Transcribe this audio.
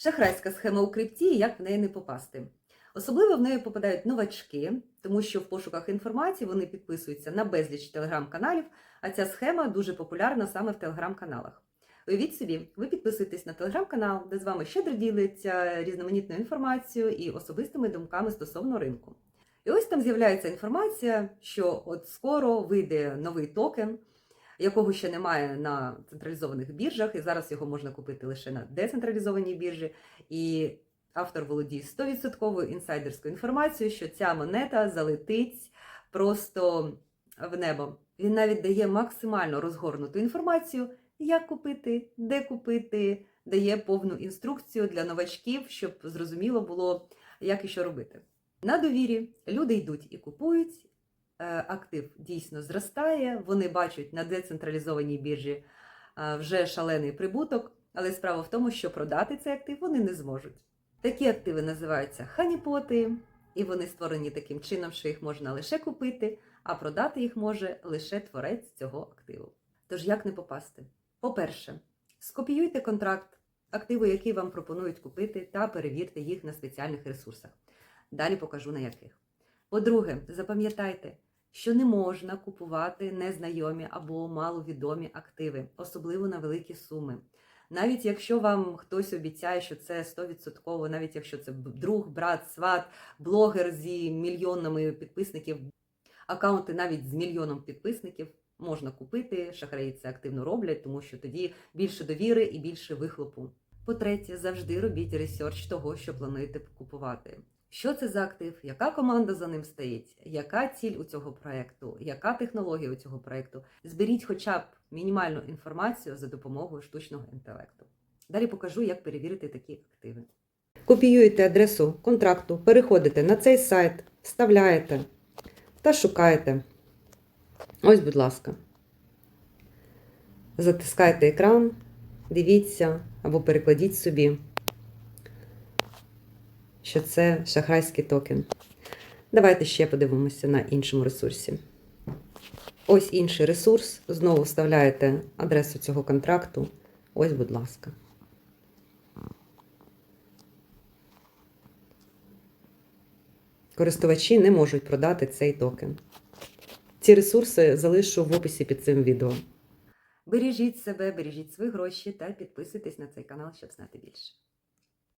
Шахрайська схема у крипті, як в неї не попасти. Особливо в неї попадають новачки, тому що в пошуках інформації вони підписуються на безліч телеграм-каналів, а ця схема дуже популярна саме в телеграм-каналах. Уявіть собі, ви підписуєтесь на телеграм-канал, де з вами щедро ділиться різноманітною інформацією і особистими думками стосовно ринку. І ось там з'являється інформація, що от скоро вийде новий токен, якого ще немає на централізованих біржах, і зараз його можна купити лише на децентралізованій біржі. І автор володіє 100% інсайдерською інформацією, що ця монета залетить просто в небо. Він навіть дає максимально розгорнуту інформацію, як купити, де купити, дає повну інструкцію для новачків, щоб зрозуміло було, як і що робити. На довірі люди йдуть і купують. Е, Актив дійсно зростає, вони бачать на децентралізованій біржі е, вже шалений прибуток, але справа в тому, що продати цей актив вони не зможуть. Такі активи називаються ханіпоти, і вони створені таким чином, що їх можна лише купити, а продати їх може лише творець цього активу. Тож як не попасти? По-перше, скопіюйте контракт активу, який вам пропонують купити, та перевірте їх на спеціальних ресурсах. Далі покажу на яких. По-друге, запам'ятайте, що не можна купувати незнайомі або маловідомі активи, особливо на великі суми. Навіть якщо вам хтось обіцяє, що це 100%, навіть якщо це друг, брат, сват, блогер зі мільйонами підписників, акаунти навіть з мільйоном підписників можна купити. Шахраї це активно роблять, тому що тоді більше довіри і більше вихлопу. По-третє, завжди робіть ресерч того, що плануєте купувати. Що це за актив, яка команда за ним стоїть, яка ціль у цього проекту, яка технологія у цього проекту. Зберіть хоча б мінімальну інформацію за допомогою штучного інтелекту. Далі покажу, як перевірити такі активи. Копіюєте адресу контракту, переходите на цей сайт, вставляєте та шукаєте. Ось, будь ласка. Затискайте екран, дивіться або перекладіть собі що це шахрайський токен. Давайте ще подивимося на іншому ресурсі. Ось інший ресурс. Знову вставляєте адресу цього контракту. Ось, будь ласка. Користувачі не можуть продати цей токен. Ці ресурси залишу в описі під цим відео. Бережіть себе, бережіть свої гроші та підписуйтесь на цей канал, щоб знати більше.